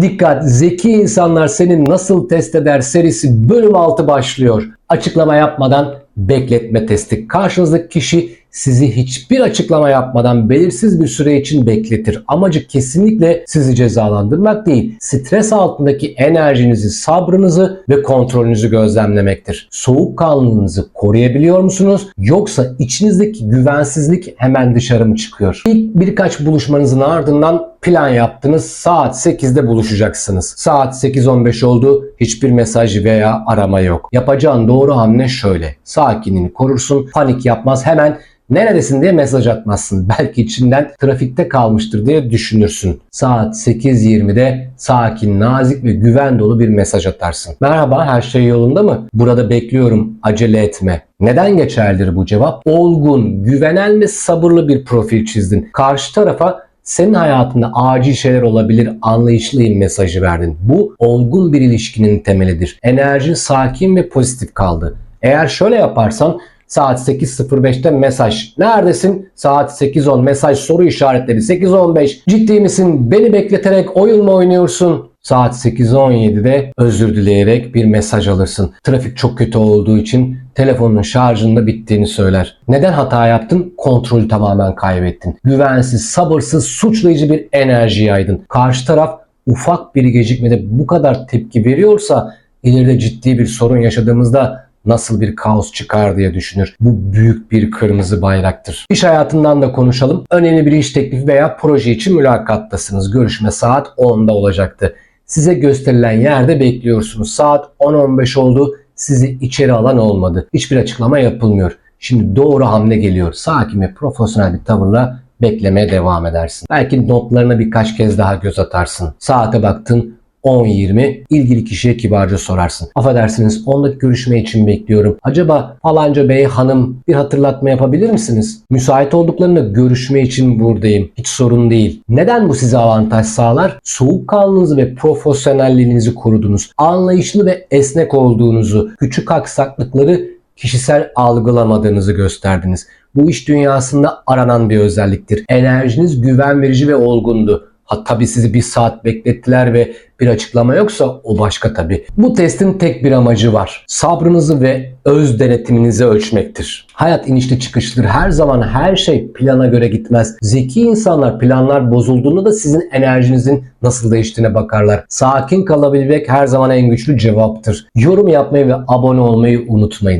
Dikkat! Zeki insanlar seni nasıl test eder serisi bölüm 6 başlıyor. Açıklama yapmadan bekletme testi. Karşınızdaki kişi sizi hiçbir açıklama yapmadan belirsiz bir süre için bekletir. Amacı kesinlikle sizi cezalandırmak değil, stres altındaki enerjinizi, sabrınızı ve kontrolünüzü gözlemlemektir. Soğukkanlılığınızı koruyabiliyor musunuz? Yoksa içinizdeki güvensizlik hemen dışarı mı çıkıyor? İlk birkaç buluşmanızın ardından plan yaptınız. Saat 8'de buluşacaksınız. Saat 8.15 oldu. Hiçbir mesaj veya arama yok. Yapacağın doğru hamle şöyle. Sakinliğini korursun. Panik yapmaz. Hemen neredesin diye mesaj atmazsın. Belki içinden trafikte kalmıştır diye düşünürsün. Saat 8.20'de sakin, nazik ve güven dolu bir mesaj atarsın. Merhaba her şey yolunda mı? Burada bekliyorum. Acele etme. Neden geçerlidir bu cevap? Olgun, güvenen ve sabırlı bir profil çizdin. Karşı tarafa senin hayatında acil şeyler olabilir anlayışlıyım mesajı verdin. Bu olgun bir ilişkinin temelidir. Enerjin sakin ve pozitif kaldı. Eğer şöyle yaparsan saat 8.05'te mesaj. Neredesin? Saat 8.10 mesaj soru işaretleri 8.15. Ciddi misin? Beni bekleterek oyun mu oynuyorsun? Saat 8.17'de özür dileyerek bir mesaj alırsın. Trafik çok kötü olduğu için telefonun şarjının da bittiğini söyler. Neden hata yaptın? Kontrolü tamamen kaybettin. Güvensiz, sabırsız, suçlayıcı bir enerji yaydın. Karşı taraf ufak bir gecikmede bu kadar tepki veriyorsa ileride ciddi bir sorun yaşadığımızda nasıl bir kaos çıkar diye düşünür. Bu büyük bir kırmızı bayraktır. İş hayatından da konuşalım. Önemli bir iş teklifi veya proje için mülakattasınız. Görüşme saat 10'da olacaktı. Size gösterilen yerde bekliyorsunuz. Saat 10-15 oldu. Sizi içeri alan olmadı. Hiçbir açıklama yapılmıyor. Şimdi doğru hamle geliyor. Sakin ve profesyonel bir tavırla beklemeye devam edersin. Belki notlarına birkaç kez daha göz atarsın. Saate baktın 10-20 ilgili kişiye kibarca sorarsın. Affedersiniz 10 dakika görüşme için bekliyorum. Acaba falanca bey hanım bir hatırlatma yapabilir misiniz? Müsait olduklarında görüşme için buradayım. Hiç sorun değil. Neden bu size avantaj sağlar? Soğukkanlılığınızı ve profesyonelliğinizi korudunuz. Anlayışlı ve esnek olduğunuzu, küçük aksaklıkları kişisel algılamadığınızı gösterdiniz. Bu iş dünyasında aranan bir özelliktir. Enerjiniz güven verici ve olgundu. Ha tabii sizi bir saat beklettiler ve bir açıklama yoksa o başka tabii. Bu testin tek bir amacı var. Sabrınızı ve öz denetiminizi ölçmektir. Hayat inişli çıkışlıdır. Her zaman her şey plana göre gitmez. Zeki insanlar planlar bozulduğunda da sizin enerjinizin nasıl değiştiğine bakarlar. Sakin kalabilmek her zaman en güçlü cevaptır. Yorum yapmayı ve abone olmayı unutmayın.